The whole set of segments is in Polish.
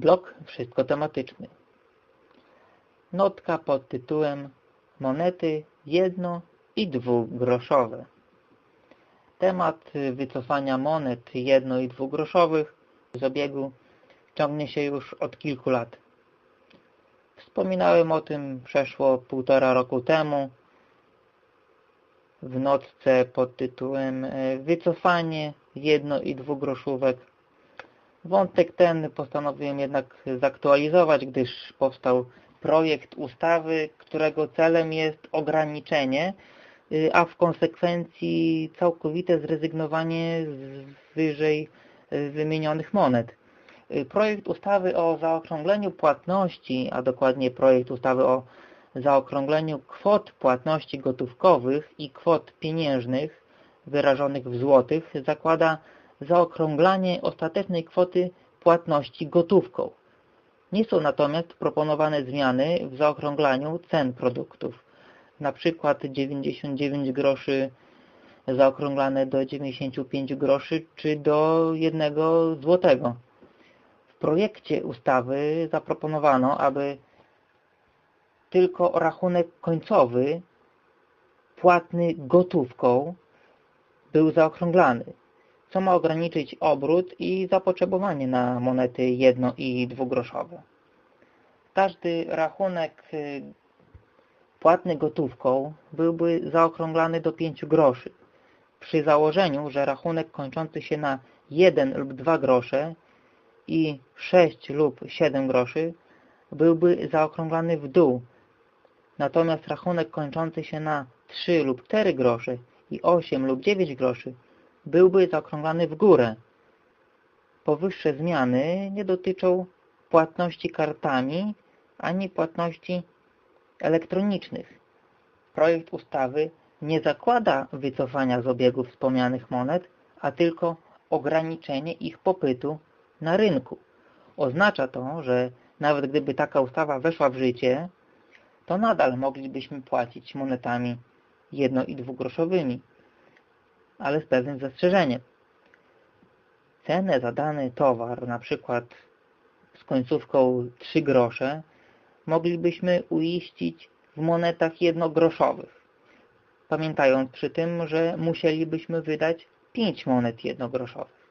Blok wszystko tematyczny. Notka pod tytułem Monety jedno i dwugroszowe. Temat wycofania monet jedno i dwugroszowych z obiegu ciągnie się już od kilku lat. Wspominałem o tym przeszło półtora roku temu w nocce pod tytułem Wycofanie jedno i dwugroszówek Wątek ten postanowiłem jednak zaktualizować, gdyż powstał projekt ustawy, którego celem jest ograniczenie, y, a w konsekwencji całkowite zrezygnowanie z wyżej y, wymienionych monet. Y, projekt ustawy o zaokrągleniu płatności, a dokładnie projekt ustawy o zaokrągleniu kwot płatności gotówkowych i kwot pieniężnych wyrażonych w złotych zakłada zaokrąglanie ostatecznej kwoty płatności gotówką. Nie są natomiast proponowane zmiany w zaokrąglaniu cen produktów. Na przykład 99 groszy zaokrąglane do 95 groszy czy do 1 złotego. W projekcie ustawy zaproponowano, aby tylko rachunek końcowy płatny gotówką był zaokrąglany co ma ograniczyć obrót i zapotrzebowanie na monety jedno- i dwugroszowe. Każdy rachunek y, płatny gotówką byłby zaokrąglany do 5 groszy, przy założeniu, że rachunek kończący się na 1 lub 2 grosze i 6 lub 7 groszy byłby zaokrąglany w dół, natomiast rachunek kończący się na 3 lub 4 grosze i 8 lub 9 groszy byłby zaokrąglany w górę. Powyższe zmiany nie dotyczą płatności kartami ani płatności elektronicznych. Projekt ustawy nie zakłada wycofania z obiegu wspomnianych monet, a tylko ograniczenie ich popytu na rynku. Oznacza to, że nawet gdyby taka ustawa weszła w życie, to nadal moglibyśmy płacić monetami jedno- i dwugroszowymi ale z pewnym zastrzeżeniem. Cenę za dany towar, na przykład z końcówką 3 grosze, moglibyśmy uiścić w monetach jednogroszowych, pamiętając przy tym, że musielibyśmy wydać 5 monet jednogroszowych,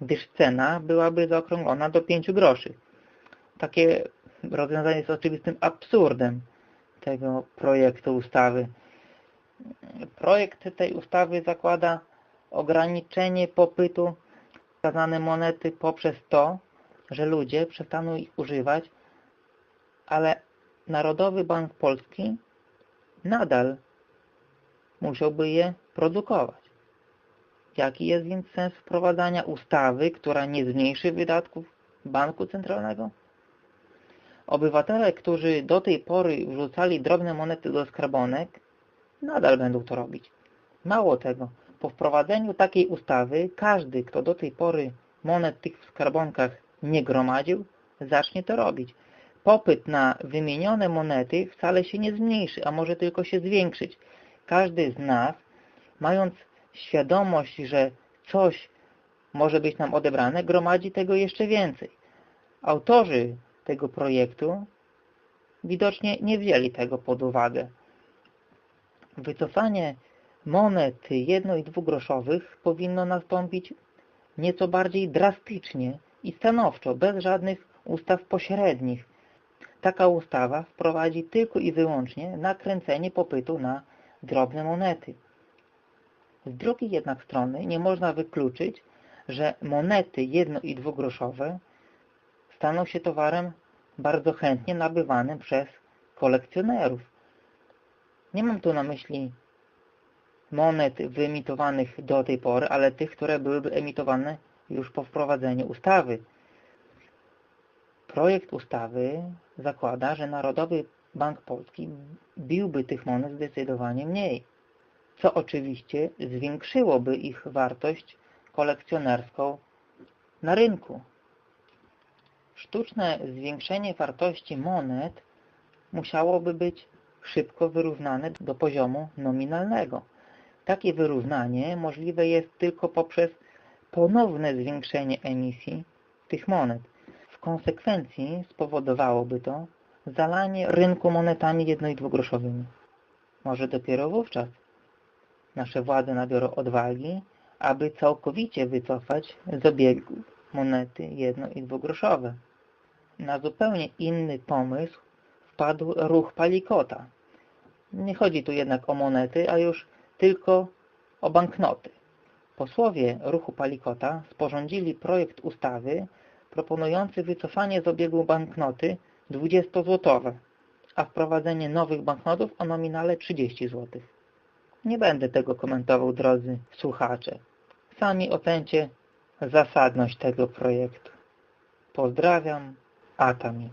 gdyż cena byłaby zaokrąglona do 5 groszy. Takie rozwiązanie jest oczywistym absurdem tego projektu ustawy. Projekt tej ustawy zakłada ograniczenie popytu wskazane monety poprzez to, że ludzie przestaną ich używać, ale Narodowy Bank Polski nadal musiałby je produkować. Jaki jest więc sens wprowadzania ustawy, która nie zmniejszy wydatków banku centralnego? Obywatele, którzy do tej pory wrzucali drobne monety do skarbonek, nadal będą to robić. Mało tego, po wprowadzeniu takiej ustawy każdy, kto do tej pory monet tych w skarbonkach nie gromadził, zacznie to robić. Popyt na wymienione monety wcale się nie zmniejszy, a może tylko się zwiększyć. Każdy z nas, mając świadomość, że coś może być nam odebrane, gromadzi tego jeszcze więcej. Autorzy tego projektu widocznie nie wzięli tego pod uwagę. Wycofanie monet jedno- i dwugroszowych powinno nastąpić nieco bardziej drastycznie i stanowczo, bez żadnych ustaw pośrednich. Taka ustawa wprowadzi tylko i wyłącznie nakręcenie popytu na drobne monety. Z drugiej jednak strony nie można wykluczyć, że monety jedno- i dwugroszowe staną się towarem bardzo chętnie nabywanym przez kolekcjonerów. Nie mam tu na myśli monet wyemitowanych do tej pory, ale tych, które byłyby emitowane już po wprowadzeniu ustawy. Projekt ustawy zakłada, że Narodowy Bank Polski biłby tych monet zdecydowanie mniej, co oczywiście zwiększyłoby ich wartość kolekcjonerską na rynku. Sztuczne zwiększenie wartości monet musiałoby być szybko wyrównane do poziomu nominalnego. Takie wyrównanie możliwe jest tylko poprzez ponowne zwiększenie emisji tych monet. W konsekwencji spowodowałoby to zalanie rynku monetami jedno- i dwugroszowymi. Może dopiero wówczas nasze władze nabiorą odwagi, aby całkowicie wycofać z obiegu monety jedno- i dwugroszowe. Na zupełnie inny pomysł wpadł ruch Palikota. Nie chodzi tu jednak o monety, a już tylko o banknoty. Posłowie ruchu Palikota sporządzili projekt ustawy proponujący wycofanie z obiegu banknoty 20-złotowe, a wprowadzenie nowych banknotów o nominale 30 zł. Nie będę tego komentował, drodzy słuchacze. Sami ocencie zasadność tego projektu. Pozdrawiam, Atami.